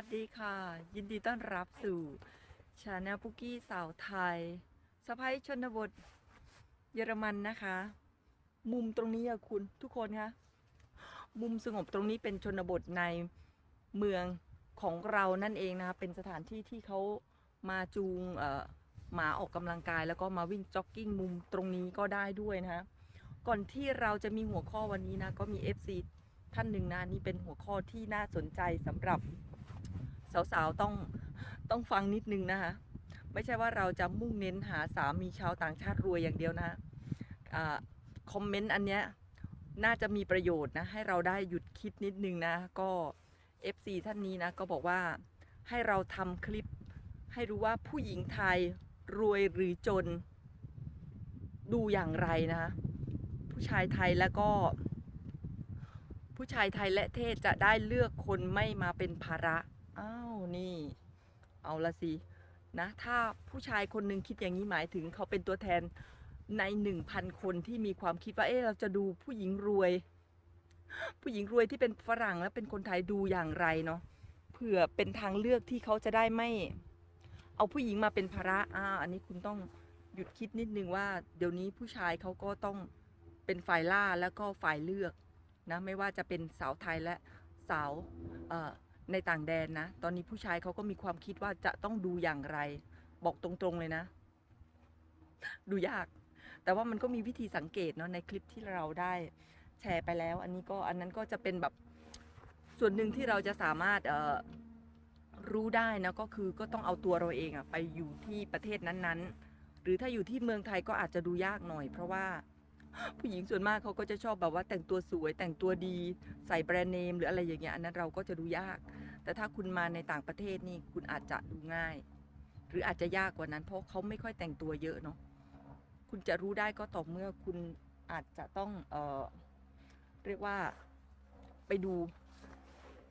วัสดีค่ะ ยินดีต้อนรับสู่ชาแนลปุกกี้สาวไทยสะพายชนบทเยอรมันนะคะ มุมตรงนี้อะคุณทุกคนคะมุมสงบตรงนี้เป็นชนบทในเมืองของเรานั่นเองนะคะเป็นสถานที่ที่เขามาจูงหมาออกกำลังกาย แล้วก็มาวิ่งจ็อกกิ้งมุมตรงนี้ก็ได้ด้วยนะคะก่อนที่เราจะมีหัวข้อวันนี้นะก็มี FC ท่านหนึ่งนะนี่เป็นหัวข้อที่น่าสนใจสำหรับ สาวๆต้องต้องฟังนิดนึงนะคะไม่ใช่ว่าเราจะมุ่งเน้นหาสามีชาวต่างชาติรวยอย่างเดียวนะคอมเมนต์อันเนี้ยน่าจะมีประโยชน์นะให้เราได้หยุดคิดนิดนึงนะก็ FC ท่านนี้นะก็บอกว่าให้เราทำคลิปให้รู้ว่าผู้หญิงไทยรวยหรือจนดูอย่างไรนะผู้ชายไทยแล้วก็ ผู้ชายไทยและเทศจะได้เลือกคนไม่มาเป็นภาระ อ้าวนี่ เอาละสินะ ถ้าผู้ชายคนหนึ่งคิดอย่างนี้หมายถึงเขาเป็นตัวแทนในหนึ่งพันคนที่มีความคิดว่าเอ๊ะเราจะดูผู้หญิงรวย ผู้หญิงรวยที่เป็นฝรั่งและเป็นคนไทยดูอย่างไรเนาะเผื่อเป็นทางเลือกที่เขาจะได้ไม่ เอาผู้หญิงมาเป็นภาระอ่าอันนี้คุณต้องหยุดคิดนิดนึงว่า เดี๋ยวนี้ผู้ชายเขาก็ต้องเป็นฝ่ายล่าแล้วก็ฝ่ายเลือกนะไม่ว่าจะเป็นสาวไทยและสาวเอ่อ ในต่างแดนนะ ตอนนี้ผู้ชายเขาก็มีความคิดว่าจะต้องดูอย่างไร บอกตรงๆเลยนะ ดูยาก แต่ว่ามันก็มีวิธีสังเกตเนาะในคลิปที่เราได้แชร์ไปแล้ว อันนี้ก็อันนั้นก็จะเป็นแบบส่วนหนึ่งที่เราจะสามารถรู้ได้นะก็คือก็ต้องเอาตัวเราเองอะไปอยู่ที่ประเทศนั้นๆ หรือถ้าอยู่ที่เมืองไทยก็อาจจะดูยากหน่อย เพราะว่า ผู้หญิงส่วนมากเขาก็จะชอบแบบว่าแต่งตัวสวยแต่งตัวดีใส่แบรนด์เนมหรืออะไรอย่างเงี้ยอันนั้นเราก็จะดูยาก แต่ถ้าคุณมาในต่างประเทศนี่คุณอาจจะดูง่าย หรืออาจจะยากกว่านั้น เพราะเขาไม่ค่อยแต่งตัวเยอะเนาะคุณจะรู้ได้ก็ต่อเมื่อคุณอาจจะต้องเออเรียกว่าไปดู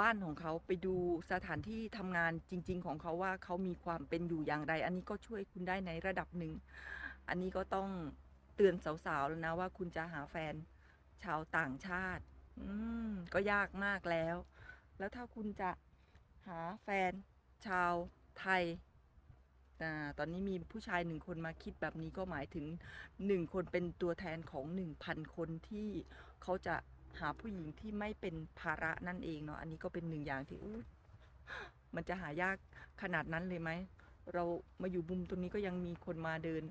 บ้านของเขาไปดูสถานที่ทำงานจริง ๆ ของเขาว่าเขามีความเป็นอยู่อย่างไร อันนี้ก็ช่วยคุณได้ในระดับหนึ่ง อันนี้ก็ต้อง เตือนสาวๆแล้วนะว่าคุณจะหาแฟนชาวต่างชาติ อืมก็ยากมากแล้ว แล้วถ้าคุณจะหาแฟนชาวไทยอ่าตอนนี้มีผู้ชายหนึ่งคนมาคิดแบบนี้ก็หมายถึงหนึ่งคนเป็นตัวแทนของหนึ่งพันคนที่เขาจะหาผู้หญิงที่ไม่เป็นภาระนั่นเองเนาะอันนี้ก็เป็นหนึ่งอย่างที่มันจะหายากขนาดนั้นเลยไหม เรามาอยู่มุมตรงนี้ก็ยังมีคนมาเดิน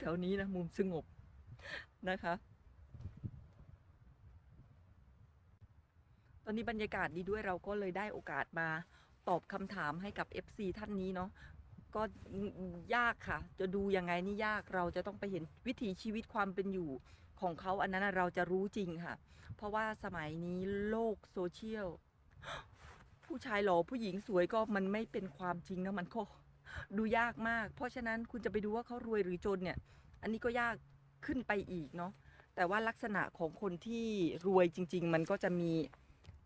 แถวนี้นะมุมสงบนะคะ ตอนนี้บรรยากาศดีด้วยเราก็เลยได้โอกาสมาตอบคำถามให้กับ FC ท่านนี้เนาะก็ยากค่ะ จะดูยังไงนี่ยากเราจะต้องไปเห็นวิถีชีวิตความเป็นอยู่ของเขาอันนั้นเราจะรู้จริงค่ะ เพราะว่าสมัยนี้โลกโซเชียล ผู้ชายหล่อผู้หญิงสวยก็มันไม่เป็นความจริงนะมันก็ ดูยากมาก เพราะฉะนั้นคุณจะไปดูว่าเขารวยหรือจนเนี่ย อันนี้ก็ยากขึ้นไปอีกเนาะแต่ว่าลักษณะของคนที่รวยจริง ๆ มันก็จะมี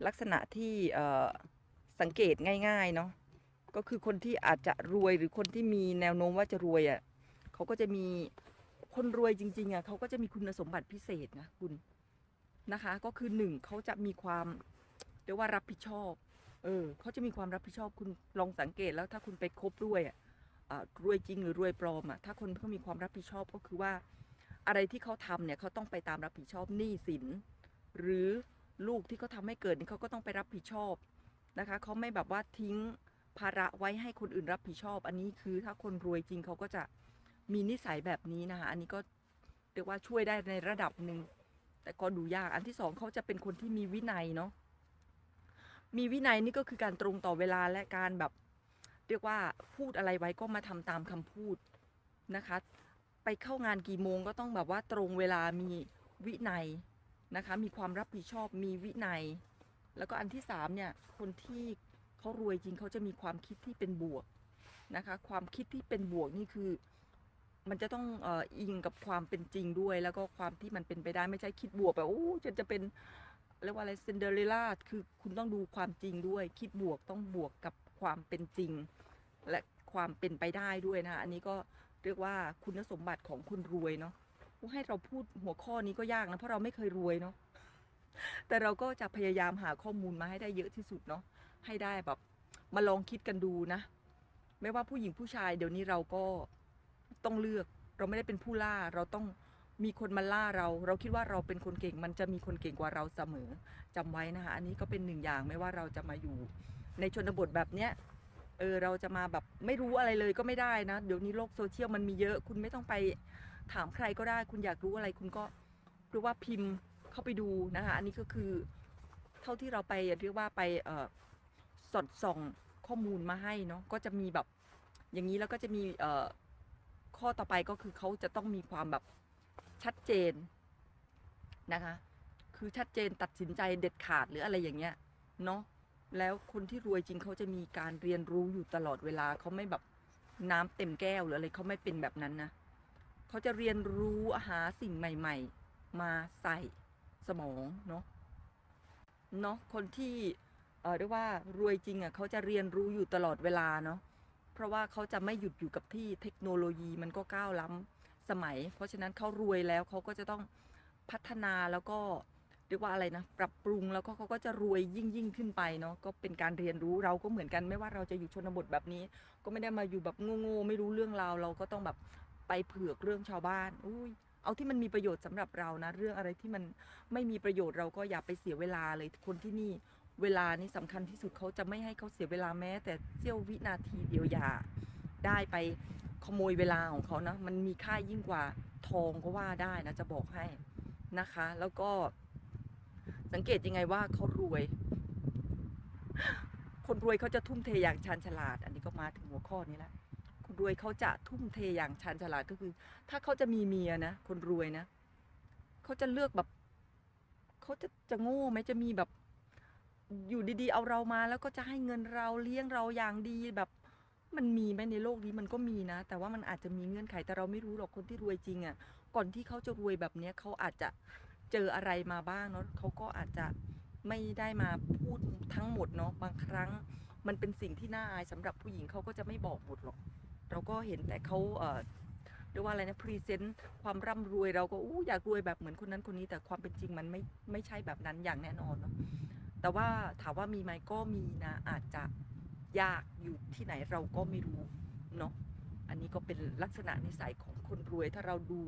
ลักษณะที่สังเกตง่ายๆเนาะก็คือคนที่อาจจะรวยหรือคนที่มีแนวโน้มว่าจะรวยอะ่ะเขาก็จะมีคนรวยจริง ๆอะ่ะเขาก็จะมีคุณสมบัติพิเศษนะคุณนะคะ ก็คือหนึ่งเขาจะมีความเรียกว่ารับผิดชอบ เออเขาจะมีความรับผิดชอบคุณลองสังเกตแล้วถ้าคุณไปคบด้วยอะอ่า รวยจริงหรือรวยปลอมอะถ้าคนเขามีความรับผิดชอบก็คือว่า อะไรที่เขาทำเนี่ยเขาต้องไปตามรับผิดชอบหนี้สิน หรือลูกที่เขาทาให้เกิดนี่เขาก็ต้องไปรับผิดชอบนะคะเขาไม่แบบว่าทิ้งภาระไว้ให้คนอื่นรับผิดชอบ อันนี้คือถ้าคนรวยจริงเขาก็จะมีนิสัยแบบนี้นะคะอันนี้ก็เรียกว่าช่วยได้ในระดับหนึ่งแต่ก็ดูยากอันที่สองเขาจะเป็นคนที่มีวินัยเนาะมีวินัยนี่ก็คือการตรงต่อเวลาและการแบบ เรียกว่าพูดอะไรไว้ก็มาทำตามคำพูดนะคะ ไปเข้างานกี่โมงก็ต้องแบบว่าตรงเวลามีวินัยนะคะ มีความรับผิดชอบมีวินัย แล้วก็อันที่สามเนี่ยคนที่เขารวยจริงเขาจะมีความคิดที่เป็นบวกนะคะ ความคิดที่เป็นบวกนี่คือ มันจะต้องอออิงกับความเป็นจริงด้วย แล้วก็ความที่มันเป็นไปได้ไม่ใช่คิดบวกแบบโอ้จะจะเป็นเรียกว่าอะไรซินเดอเรลล่าคือคุณต้องดูความจริงด้วย คิดบวกต้องบวกกับ ความเป็นจริง และความเป็นไปได้ด้วยนะคะอันนี้ก็เรียกว่าคุณสมบัติของคนรวยเนาะให้เราพูดหัวข้อนี้ก็ยากนะเพราะเราไม่เคยรวยเนาะแต่เราก็จะพยายามหาข้อมูลมาให้ได้เยอะที่สุดเนาะให้ได้แบบมาลองคิดกันดูนะ ไม่ว่าผู้หญิงผู้ชายเดี๋ยวนี้เราก็ต้องเลือกเราไม่ได้เป็นผู้ล่าเราต้องมีคนมาล่าเรา เราคิดว่าเราเป็นคนเก่งมันจะมีคนเก่งกว่าเราเสมอจำไว้นะคะ อันนี้ก็เป็นหนึ่งอย่างไม่ว่าเราจะมาอยู่ ในชนบทแบบเนี้ยเออเราจะมาแบบไม่รู้อะไรเลยก็ไม่ได้นะ เดี๋ยวนี้โลกโซเชียลมันมีเยอะ คุณไม่ต้องไปถามใครก็ได้ คุณอยากรู้อะไรคุณก็เรียกว่าพิมพ์เข้าไปดูนะคะอันนี้ก็คือเท่าที่เราไปเรียกว่าไปเออสอดส่องข้อมูลมาให้เนาะก็จะมีแบบอย่างนี้แล้วก็จะมีเออข้อต่อไปก็คือเขาจะต้องมีความแบบชัดเจนนะคะ คือชัดเจนตัดสินใจเด็ดขาดหรืออะไรอย่างเงี้ยเนาะ แล้วคนที่รวยจริงเขาจะมีการเรียนรู้อยู่ตลอดเวลาเขาไม่แบบน้ำเต็มแก้วหรืออะไรเขาไม่เป็นแบบนั้นนะเขาจะเรียนรู้หาสิ่งใหม่ ๆ มาใส่สมองเนาะเนาะคนที่เออเรียกว่ารวยจริงอะเขาจะเรียนรู้อยู่ตลอดเวลาเนาะเพราะว่าเขาจะไม่หยุดอยู่กับที่เทคโนโลยีมันก็ก้าวล้ำสมัย เพราะฉะนั้นเขารวยแล้วเขาก็จะต้องพัฒนาแล้วก็ เรียกว่าอะไรนะ ปรับปรุงแล้วก็เขาก็จะรวยยิ่งยิ่งขึ้นไปเนาะก็เป็นการเรียนรู้เราก็เหมือนกันไม่ว่าเราจะอยู่ชนบทแบบนี้ ก็ไม่ได้มาอยู่แบบโง่ๆไม่รู้เรื่องราวเราก็ต้องแบบไปเผือกเรื่องชาวบ้านอุ้ยเอาที่มันมีประโยชน์สำหรับเรานะ เรื่องอะไรที่มันไม่มีประโยชน์เราก็อย่าไปเสียเวลาเลยคนที่นี่เวลานี่สำคัญที่สุดเขาจะไม่ให้เขาเสียเวลาแม้ แต่เสี้ยววินาทีเดียวอย่าได้ไปขโมยเวลาของเขานะ มันมีค่ายิ่งกว่าทองก็ว่าได้นะจะบอกให้นะคะ แล้วก็ สังเกตยังไงว่าเขารวย คนรวยเขาจะทุ่มเทอย่างชาญฉลาด อันนี้ก็มาถึงหัวข้อนี้แล้วคนรวยเขาจะทุ่มเทอย่างชาญฉลาดก็คือ ถ้าเขาจะมีเมียนะคนรวยนะเขาจะเลือกแบบเขาจะจะโง่ไหมจะมีแบบอยู่ดีๆ เอาเรามา แล้วก็จะให้เงินเราเลี้ยงเราอย่างดีแบบมันมีไหมในโลกนี้มันก็มีนะ แต่ว่ามันอาจจะมีเงื่อนไขแต่เราไม่รู้หรอกคนที่รวยจริงอะ่ะ ก่อนที่เขาจะรวยแบบเนี้ยเขาอาจจะ เจออะไรมาบ้างเนาะเขาก็อาจจะไม่ได้มาพูดทั้งหมดเนาะบางครั้งมันเป็นสิ่งที่น่าอายสำหรับผู้หญิงเขาก็จะไม่บอกหมดหรอก เราก็เห็นแต่เขาเอ่อเรียกว่าอะไรนะพรีเซนต์ความร่ำรวยเราก็อู้อยากรวยแบบเหมือนคนนั้นคนนี้แต่ความเป็นจริงมันไม่ไม่ใช่แบบนั้นอย่างแน่นอนเนาะแต่ว่าถามว่ามีไหมก็มีนะอาจจะยากอยู่ที่ไหนเราก็ไม่รู้เนาะอันนี้ก็เป็นลักษณะนิสัยของคนรวยถ้าเราดู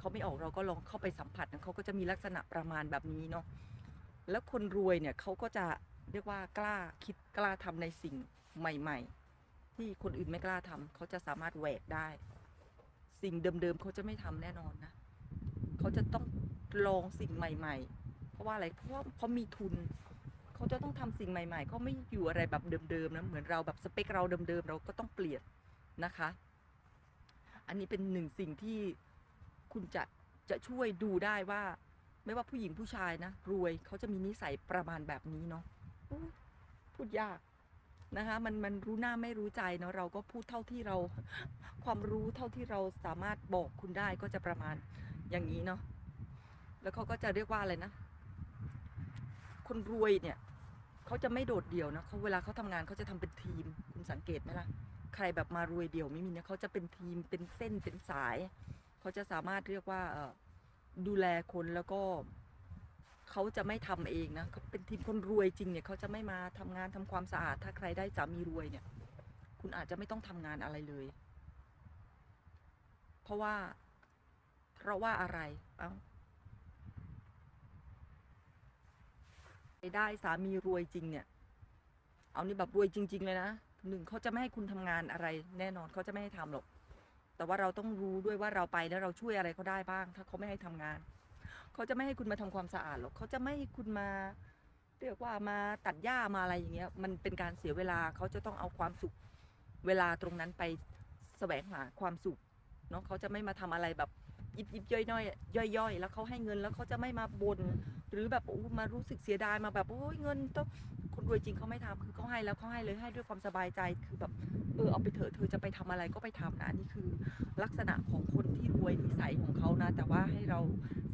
เขาไม่ออกเราก็ลองเข้าไปสัมผัสเขาก็จะมีลักษณะประมาณแบบนี้เนาะแล้วคนรวยเนี่ยเขาก็จะเรียกว่ากล้าคิดกล้าทำในสิ่งใหม่ ๆ ที่คนอื่นไม่กล้าทำเขาจะสามารถแหวกได้ สิ่งเดิมๆเขาจะไม่ทำแน่นอนนะเขาจะต้องลองสิ่งใหม่ ๆ เพราะว่าอะไรเพราะว่าเขามีทุนเขาจะต้องทำสิ่งใหม่ ๆเขาไม่อยู่อะไรแบบเดิมๆนะเหมือนเราแบบสเปคเราเดิมๆเราก็ต้องเปลี่ยนนะคะ อันนี้เป็นหนึ่งสิ่งที่ คุณจะจะช่วยดูได้ว่า ไม่ว่าผู้หญิงผู้ชายนะ รวยเขาจะมีนิสัยประมาณแบบนี้เนาะพูดยากนะคะมันมันรู้หน้าไม่รู้ใจเนาะเราก็พูดเท่าที่เราความรู้เท่าที่เราสามารถบอกคุณได้ก็จะประมาณอย่างนี้เนาะแล้วเขาก็จะเรียกว่าอะไรนะ คนรวยเนี่ยเขาจะไม่โดดเดี่ยวนะเขาเวลาเขาทำงานเขาจะทำเป็นทีมคุณสังเกตไหมล่ะใครแบบมารวยเดี่ยวไม่มีเนี่ยเขาจะเป็นทีมเป็นเส้นเป็นสาย เขาจะสามารถเรียกว่าดูแลคนแล้วก็เขาจะไม่ทำเองนะเขาเป็นทีมคนรวยจริงเนี่ยเขาจะไม่มาทำงานทำความสะอาด ถ้าใครได้สามีรวยเนี่ย คุณอาจจะไม่ต้องทำงานอะไรเลย เพราะว่า เพราะว่าอะไร เอ้าได้สามีรวยจริงเนี่ย เอานี่แบบรวยจริง ๆ เลยนะหนึ่งเขาจะไม่ให้คุณทำงานอะไร แน่นอนเขาจะไม่ให้ทำหรอก แต่ว่าเราต้องรู้ด้วยว่าเราไปแล้วเราช่วยอะไรเขาได้บ้าง ถ้าเขาไม่ให้ทำงาน เขาจะไม่ให้คุณมาทำความสะอาดหรอกเขาจะไม่ให้คุณมา เรียกว่ามาตัดหญ้ามาอะไรอย่างเงี้ย มันเป็นการเสียเวลาเขาจะต้องเอาความสุข เวลาตรงนั้นไปแสวงหาความสุขเนาะเขาจะไม่มาทำอะไรแบบยิบยิบย่อยย่อยย่อยย่อยแล้วเขาให้เงินแล้วเขาจะไม่มาบน่น หรือแบบโอ้มารู้สึกเสียดายมาแบบโอ้ยเงินต้องคนรวยจริงเขาไม่ทำคือเขาให้แล้วเขาให้เลยให้ด้วยความสบายใจคือแบบเออเอาไปเถอะเธอจะไปทำอะไรก็ไปทำนะนี่คือลักษณะของคนที่รวยนิสัยของเขานะ แต่ว่าให้เรา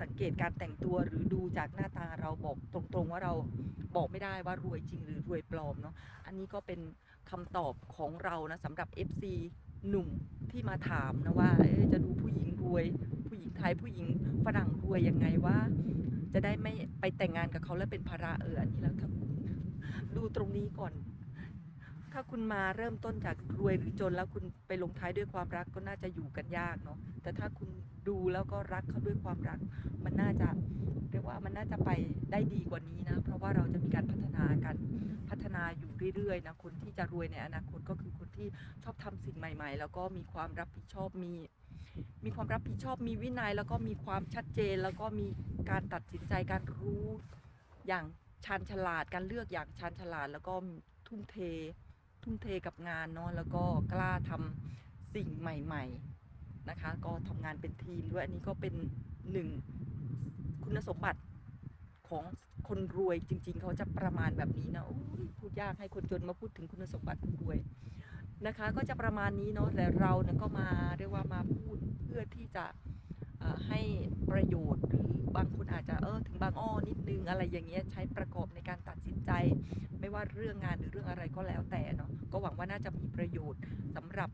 สังเกตการแต่งตัวหรือดูจากหน้าตาเราบอกตรงๆว่าเราบอกไม่ได้ว่ารวยจริงหรือรวยปลอมเนาะอันนี้ก็เป็นคำตอบของเรานะสำหรับ FC หนุ่มที่มาถามนะว่าจะดูผู้หญิงรวย ผู้หญิงไทยผู้หญิงฝรั่งรวยยังไงว่า จะได้ไม่ไปแต่งงานกับเขาแล้วเป็นภาระเอออันนี้แล้วถ้าดูตรงนี้ก่อน ถ้าคุณมาเริ่มต้นจากรวยหรือจนแล้วคุณไปลงท้ายด้วยความรักก็น่าจะอยู่กันยากเนาะแต่ถ้าคุณดูแล้วก็รักเขาด้วยความรัก มันน่าจะเรียกว่ามันน่าจะไปได้ดีกว่านี้นะ เพราะว่าเราจะมีการพัฒนากันพัฒนาอยู่เรื่อยๆนะคนที่จะรวยในอนาคตก็คือคนที่ชอบทำสิ่งใหม่ ๆ แล้วก็มีความรับผิดชอบมี มีความรับผิดชอบมีวินัย แล้วก็มีความชัดเจน แล้วก็มีการตัดสินใจการรู้อย่างชาญฉลาดการเลือกอย่างชาญฉลาด แล้วก็ทุ่มเท ทุ่มเทกับงานเนาะแล้วก็กล้าทำสิ่งใหม่ ๆนะคะ ก็ทำงานเป็นทีมด้วยอันนี้ก็เป็นหนึ่งคุณสมบัติของคนรวยจริง ๆ เขาจะประมาณแบบนี้นะพูดยากให้คนจนมาพูดถึงคุณสมบัติคนรวย นะคะ ก็จะประมาณนี้เนาะแต่เราเนี่ยก็มาเรียกว่ามาพูดเพื่อที่จะให้ประโยชน์หรือบางคนอาจจะเออถึงบางอ้อนิดนึงอะไรอย่างเงี้ยใช้ประกอบในการตัดสินใจ ไม่ว่าเรื่องงานหรือเรื่องอะไรก็แล้วแต่เนาะก็หวังว่าน่าจะมีประโยชน์สำหรับ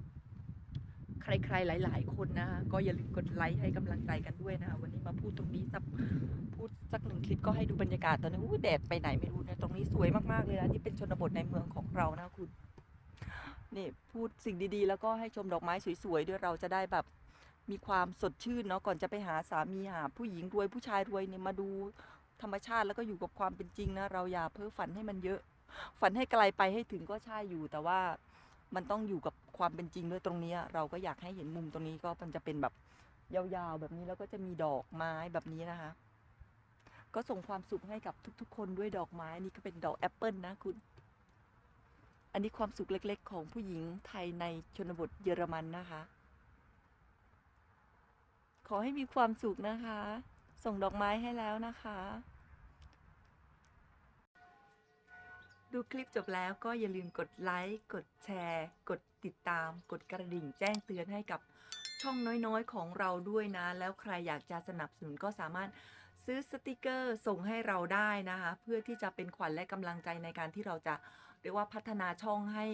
ใครๆ หลาย ๆ คนนะคะก็อย่าลืมกดไลค์ให้กำลังใจกันด้วยนะคะวันนี้มาพูดตรงนี้สักพูดสักหนึ่งคลิปก็ให้ดูบรรยากาศตอนนี้อู้แดดไปไหนไม่รู้นะตรงนี้สวยมากๆเลยนะนี่เป็นชนบทในเมืองของเรานะคุณ นี่พูดสิ่งดีๆ แล้วก็ให้ชมดอกไม้สวยๆด้วยเราจะได้แบบมีความสดชื่นเนาะก่อนจะไปหาสามีหาผู้หญิงรวยผู้ชายรวยเนี่ยมาดูธรรมชาติแล้วก็อยู่กับความเป็นจริงนะเราอย่าเพ้อฝันให้มันเยอะ ฝันให้ไกลไปให้ถึงก็ใช่อยู่ แต่ว่ามันต้องอยู่กับความเป็นจริงด้วยตรงนี้ เราก็อยากให้เห็นมุมตรงนี้ก็มันจะเป็นแบบยาวๆ แบบนี้แล้วก็จะมีดอกไม้แบบนี้นะคะ ก็ส่งความสุขให้กับทุกๆ คนด้วยดอกไม้นี่ก็เป็นดอกแอปเปิลนะคุณ อันนี้ความสุขเล็กๆ ของผู้หญิงไทยในชนบทเยอรมันนะคะ ขอให้มีความสุขนะคะ ส่งดอกไม้ให้แล้วนะคะ ดูคลิปจบแล้วก็อย่าลืมกดไลค์ กดแชร์ กดติดตาม กดกระดิ่งแจ้งเตือนให้กับช่องน้อยๆ ของเราด้วยนะ แล้วใครอยากจะสนับสนุนก็สามารถซื้อสติกเกอร์ส่งให้เราได้นะคะ เพื่อที่จะเป็นขวัญและกำลังใจในการที่เราจะ เรียกว่าพัฒนาช่องให้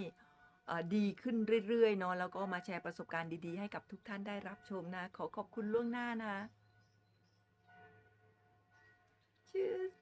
ดีขึ้นเรื่อยๆเนาะแล้วก็มาแชร์ประสบการณ์ดีๆ ให้กับทุกท่านได้รับชมนะ ขอขอบคุณล่วงหน้านะ Tschüss